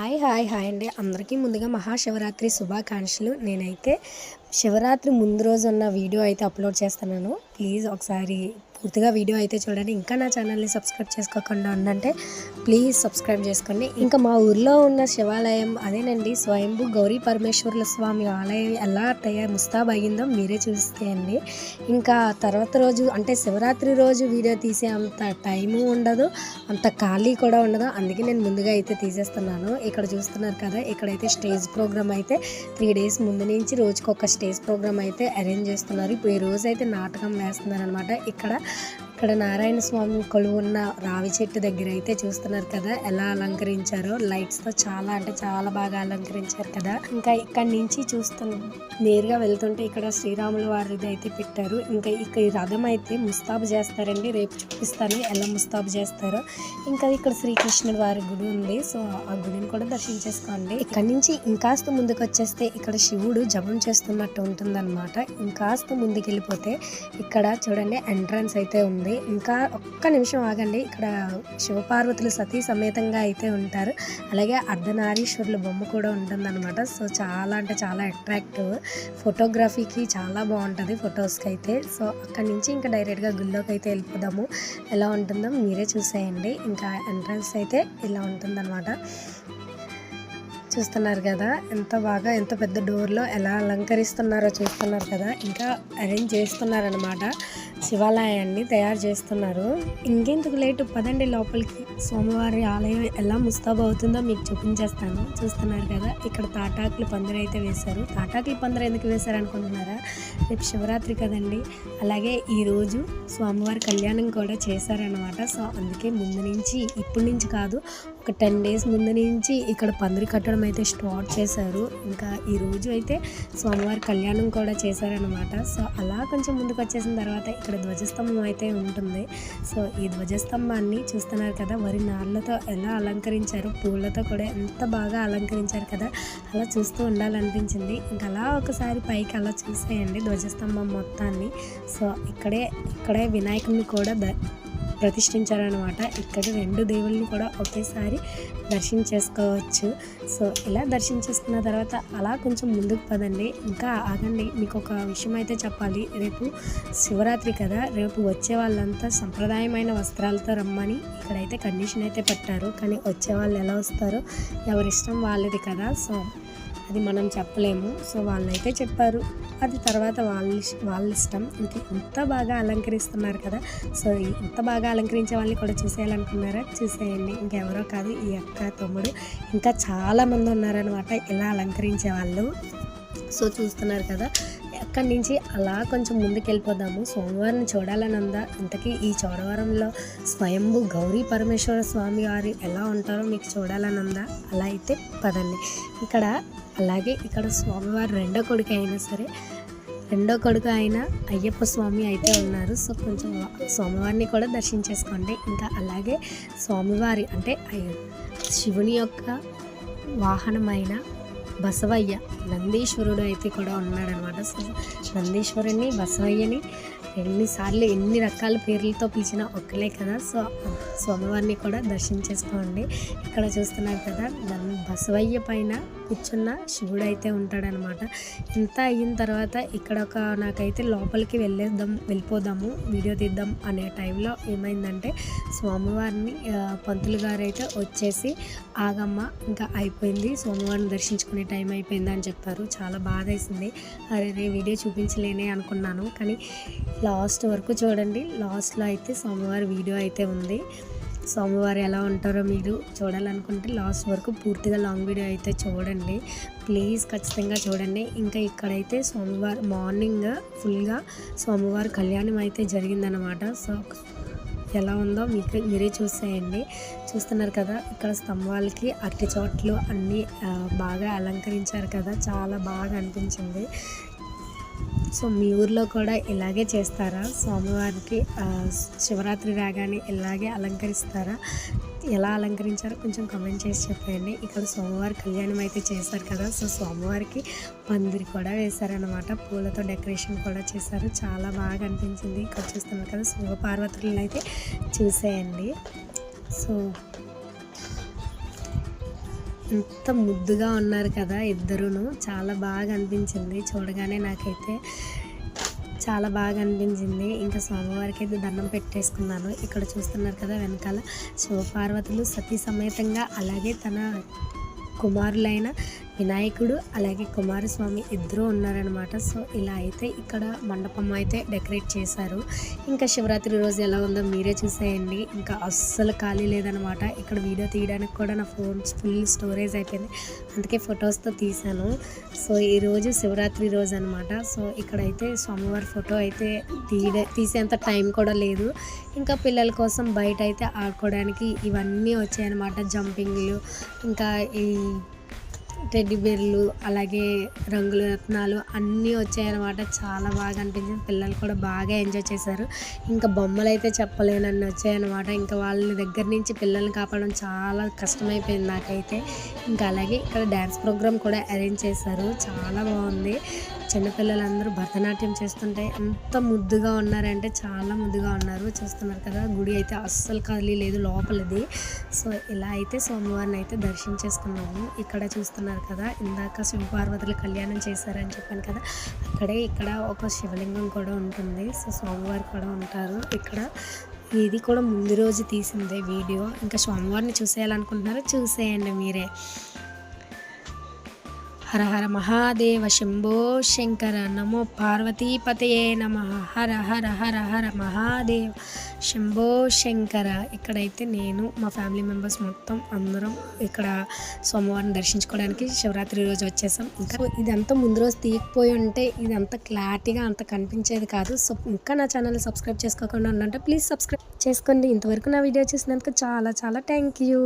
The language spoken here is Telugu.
హాయ్ హాయ్ హాయ్ అండి. అందరికీ ముందుగా మహాశివరాత్రి శుభాకాంక్షలు. నేనైతే శివరాత్రి ముందు రోజు ఉన్న వీడియో అయితే అప్లోడ్ చేస్తున్నాను. ప్లీజ్ ఒకసారి పూర్తిగా వీడియో అయితే చూడండి. ఇంకా నా ఛానల్ని సబ్స్క్రైబ్ చేసుకోకుండా ఉందంటే ప్లీజ్ సబ్స్క్రైబ్ చేసుకోండి. ఇంకా మా ఊర్లో ఉన్న శివాలయం అదేనండి. స్వయంభూ గౌరీ పరమేశ్వరుల స్వామి ఆలయం ఎలా తయారు ముస్తాబ్ అయ్యిందో మీరే చూస్తేయండి ఇంకా తర్వాత రోజు అంటే శివరాత్రి రోజు వీడియో తీసే అంత టైము ఉండదు. అంత ఖాళీ కూడా ఉండదు. అందుకే నేను ముందుగా అయితే తీసేస్తున్నాను. ఇక్కడ చూస్తున్నారు కదా ఇక్కడైతే స్టేజ్ ప్రోగ్రామ్ అయితే త్రీ డేస్ ముందు నుంచి రోజుకొక స్టేజ్ ప్రోగ్రామ్ అయితే అరేంజ్ చేస్తున్నారు. ఇప్పుడు ఈ రోజు అయితే నాటకం వేస్తున్నారు అనమాట ఇక్కడ うん。ఇక్కడ నారాయణ స్వామి కొలువు ఉన్న రావి చెట్టు దగ్గర అయితే చూస్తున్నారు కదా ఎలా అలంకరించారో. లైట్స్తో చాలా అంటే చాలా బాగా అలంకరించారు కదా. ఇంకా ఇక్కడ నుంచి చూస్తున్న నేరుగా వెళ్తుంటే ఇక్కడ శ్రీరాముల వారిది అయితే పెట్టారు. ఇంకా ఇక్కడ రథం అయితే ముస్తాబు చేస్తారండి. రేపు చూపిస్తాను ఎలా ముస్తాబు చేస్తారో. ఇంకా ఇక్కడ శ్రీకృష్ణుడి వారి గుడి ఉంది. సో ఆ గుడిని కూడా దర్శించేసుకోండి. ఇక్కడ నుంచి ఇంకాస్త ముందుకు వచ్చేస్తే ఇక్కడ శివుడు జపం చేస్తున్నట్టు ఉంటుందన్నమాట. ఇంకాస్త ముందుకు వెళ్ళిపోతే ఇక్కడ చూడండి ఎంట్రన్స్ అయితే ఉంది. ఇంకా ఒక్క నిమిషం ఆగండి. ఇక్కడ శివపార్వతులు సతీ సమేతంగా అయితే ఉంటారు. అలాగే అర్ధనారీశ్వరుల బొమ్మ కూడా ఉంటుందన్నమాట. సో చాలా అంటే చాలా అట్రాక్టివ్ ఫోటోగ్రఫీకి చాలా బాగుంటుంది ఫొటోస్కి అయితే సో అక్కడి నుంచి ఇంకా డైరెక్ట్గా గుళ్ళోకి అయితే వెళ్ళిపోదాము. ఎలా ఉంటుందో మీరే చూసేయండి. ఇంకా ఎంట్రన్స్ అయితే ఇలా ఉంటుందన్నమాట. చూస్తున్నారు కదా ఎంత బాగా ఎంత పెద్ద డోర్లో ఎలా అలంకరిస్తున్నారో చూస్తున్నారు కదా. ఇంకా అరేంజ్ చేస్తున్నారనమాట శివాలయాన్ని తయారు చేస్తున్నారు. ఇంకెందుకు లేటు పదండి లోపలికి. సోమవారి ఆలయం ఎలా ముస్తాబు అవుతుందో మీకు చూపించేస్తాను. చూస్తున్నారు కదా ఇక్కడ తాటాకులు పందిరి అయితే వేశారు. తాటాకులు పందిరి ఎందుకు వేశారు అనుకుంటున్నారా? రేపు శివరాత్రి కదండి. అలాగే ఈరోజు స్వామివారి కళ్యాణం కూడా చేశారనమాట సో అందుకే ముందు నుంచి ఇప్పటి నుంచి కాదు ఒక టెన్ డేస్ ముందు నుంచి ఇక్కడ పందిరి కట్టడం అయితే స్టార్ట్ చేశారు. ఇంకా ఈ రోజు అయితే స్వామివారి కళ్యాణం కూడా చేశారనమాట సో అలా కొంచెం ముందుకు వచ్చేసిన తర్వాత ఇక్కడ ధ్వజస్తంభం అయితే ఉంటుంది. సో ఈ ధ్వజస్తంభాన్ని చూస్తున్నారు కదా వరి నార్లతో ఎలా అలంకరించారు పూలతో కూడా ఎంత బాగా అలంకరించారు కదా అలా చూస్తూ ఉండాలనిపించింది. ఇంకా అలా ఒకసారి పైకి అలా చూసేయండి ధ్వజస్తంభం మొత్తాన్ని. సో ఇక్కడే ఇక్కడే వినాయకుడిని కూడా ప్రతిష్ఠించారనమాట ఇక్కడ రెండు దేవుళ్ళని కూడా ఒకేసారి దర్శనం చేసుకోవచ్చు సో ఇలా దర్శించేసుకున్న తర్వాత అలా కొంచెం ముందుకు పదండి. ఇంకా ఆగండి. మీకు ఒక విషయం అయితే చెప్పాలి. రేపు శివరాత్రి కదా. రేపు వచ్చే వాళ్ళంతా సంప్రదాయమైన వస్త్రాలతో రమ్మని ఇక్కడైతే కండిషన్ అయితే పెట్టారు. కానీ వచ్చే వాళ్ళు ఎలా వస్తారో ఎవరిష్టం వాళ్ళది కదా. సో అది మనం చెప్పలేము. సో వాళ్ళైతే చెప్పారు. అది తర్వాత వాళ్ళ వాళ్ళ ఇష్టం. ఇంక ఇంత బాగా అలంకరిస్తున్నారు కదా. సో ఇంత బాగా అలంకరించే వాళ్ళని కూడా చూసేయాలనుకున్నారా? చూసేయండి. ఇంకెవరో కాదు ఈ అక్క తమ్ముడు. ఇంకా చాలా మంది ఉన్నారనమాట ఇలా అలంకరించే వాళ్ళు. సో చూస్తున్నారు కదా. అక్కడి నుంచి అలా కొంచెం ముందుకు వెళ్ళిపోదాము సోమవారం చూడాలని ఉందా ఇంతకీ ఈ చోడవరంలో స్వయంభూ గౌరీ పరమేశ్వర స్వామి వారు ఎలా ఉంటారో మీకు చూడాలని ఉందా అలా అయితే పదండి. ఇక్కడ అలాగే ఇక్కడ స్వామివారు రెండో కొడుకు అయినా సరే రెండో కొడుకు అయిన అయ్యప్ప స్వామి అయితే ఉన్నారు. సో కొంచెం స్వామివారిని కూడా దర్శించేసుకోండి ఇంకా అలాగే స్వామివారి అంటే శివుని యొక్క వాహనమైన బసవయ్య నందీశ్వరుడు అయితే కూడా ఉన్నాడనమాట. సో నందీశ్వరుని బసవయ్యని ఎన్నిసార్లు ఎన్ని రకాల పేర్లతో పిలిచినా ఒక్కలే కదా. సో స్వామివారిని కూడా దర్శించేసుకోండి ఇక్కడ చూస్తున్నారు కదా బసవయ్య పైన కూర్చున్న శివుడు అయితే ఉంటాడనమాట. ఇంత అయిన తర్వాత ఇక్కడ ఒక నాకైతే లోపలికి వెళ్ళేద్దాం వెళ్ళిపోదాము వీడియో తీద్దాం అనే టైంలో ఏమైందంటే స్వామివారిని పంతులు గారు అయితే వచ్చేసి ఆగమ్మ ఇంకా అయిపోయింది. స్వామివారిని దర్శించుకునే టైం అయిపోయింది అని చెప్పారు. చాలా బాధ వేసింది. అరే వీడియో చూపించలేనే అనుకున్నాను. కానీ లాస్ట్ వరకు చూడండి లాస్ట్లో అయితే స్వామివారి వీడియో అయితే ఉంది. స్వామివారు ఎలా ఉంటారో మీరు చూడాలనుకుంటే లాస్ట్ వరకు పూర్తిగా లాంగ్ వీడియో అయితే చూడండి. ప్లీజ్ ఖచ్చితంగా చూడండి. ఇంకా ఇక్కడైతే స్వామివారు మార్నింగ్ ఫుల్గా స్వామివారి కళ్యాణం అయితే జరిగిందనమాట సో ఎలా ఉందో మీకు మీరే చూసేయండి. చూస్తున్నారు కదా ఇక్కడ స్తంభాలకి అరటి చోట్లు అన్నీ బాగా అలంకరించారు కదా చాలా బాగా అనిపించింది. సో మీ ఊర్లో కూడా ఇలాగే చేస్తారా? స్వామివారికి శివరాత్రి రాగానే ఇలాగే అలంకరిస్తారా? ఎలా అలంకరించారో కొంచెం కమెంట్ చేసి చెప్పండి. ఇక్కడ సోమవారి కళ్యాణం అయితే చేశారు కదా సో స్వామివారికి పందిరి కూడా వేశారనమాట పూలతో డెకరేషన్ కూడా చేశారు. చాలా బాగా అనిపించింది. ఇక్కడ చూస్తున్నారు కదా శివపార్వతులను అయితే చూసేయండి. సో ఎంత ముద్దుగా ఉన్నారు కదా ఇద్దరును. చాలా బాగా అనిపించింది. చూడగానే నాకైతే చాలా బాగా అనిపించింది. ఇంకా స్వామివారికి అయితే దండం పెట్టేసుకున్నాను. ఇక్కడ చూస్తున్నారు కదా వెనకాల శివపార్వతులు సతీ సమేతంగా అలాగే తన కుమారులైన వినాయకుడు అలాగే కుమారస్వామి ఇద్దరు ఉన్నారనమాట సో ఇలా అయితే ఇక్కడ మండపం అయితే డెకరేట్ చేశారు. ఇంకా శివరాత్రి రోజు ఎలా ఉందో మీరే చూసేయండి. ఇంకా అస్సలు ఖాళీ లేదనమాట ఇక్కడ వీడియో తీయడానికి కూడా నా ఫోన్ ఫుల్ స్టోరేజ్ అయిపోయింది. అందుకే ఫొటోస్తో తీశాను. సో ఈరోజు శివరాత్రి రోజు అనమాట సో ఇక్కడైతే స్వామివారి ఫోటో అయితే తీయ తీసేంత టైం కూడా లేదు. ఇంకా పిల్లల కోసం బయట అయితే ఆడుకోవడానికి ఇవన్నీ వచ్చాయన్నమాట. జంపింగ్లు ఇంకా ఈ టెడ్డి బేర్లు అలాగే రంగుల రత్నాలు అన్నీ వచ్చాయన్నమాట. చాలా బాగా అనిపించింది. పిల్లలు కూడా బాగా ఎంజాయ్ చేశారు. ఇంకా బొమ్మలు అయితే చెప్పలేనన్ని వచ్చాయన్నమాట. ఇంకా వాళ్ళ దగ్గర నుంచి పిల్లల్ని కాపాడడం చాలా కష్టమైపోయింది నాకైతే. ఇంకా అలాగే ఇక్కడ డ్యాన్స్ ప్రోగ్రామ్ కూడా అరేంజ్ చేశారు. చాలా బాగుంది. చిన్నపిల్లలందరూ భరతనాట్యం చేస్తుంటే ఎంత ముద్దుగా ఉన్నారంటే చాలా ముద్దుగా ఉన్నారు చూస్తున్నారు కదా. గుడి అయితే అస్సలు ఖాళీ లేదు లోపలిది. సో ఇలా అయితే సోమవారం అయితే దర్శించేసుకున్నాము ఇక్కడ చూస్తున్నారు కదా ఇందాక శివపార్వతులు కళ్యాణం చేశారని చెప్పాను కదా. అక్కడే ఇక్కడ ఒక శివలింగం కూడా ఉంటుంది. సో సోమవారం కూడా ఉంటారు. ఇక్కడ ఇది కూడా ముందు రోజు తీసిందే వీడియో. ఇంకా స్వామివారిని చూసేయాలనుకుంటున్నారో? చూసేయండి మీరే. హర హర మహాదేవ శంభో శంకర నమో పార్వతీపతయే నమ. హర హర హర హర మహాదేవ శంభో శంకర. ఇక్కడైతే నేను మా ఫ్యామిలీ మెంబర్స్ మొత్తం అందరం ఇక్కడ సోమవారం దర్శించుకోవడానికి శివరాత్రి రోజు వచ్చేసాం. ఇంకా ఇదంతా ముందు రోజు తీయకపోయి ఉంటే ఇదంతా క్లారిటీగా అంత కనిపించేది కాదు. సో ఇంకా నా ఛానల్ సబ్స్క్రైబ్ చేసుకోకుండా ఉండంటే ప్లీజ్ సబ్స్క్రైబ్ చేసుకోండి. ఇంతవరకు నా వీడియో చూసినందుకు చాలా చాలా థ్యాంక్ యూ.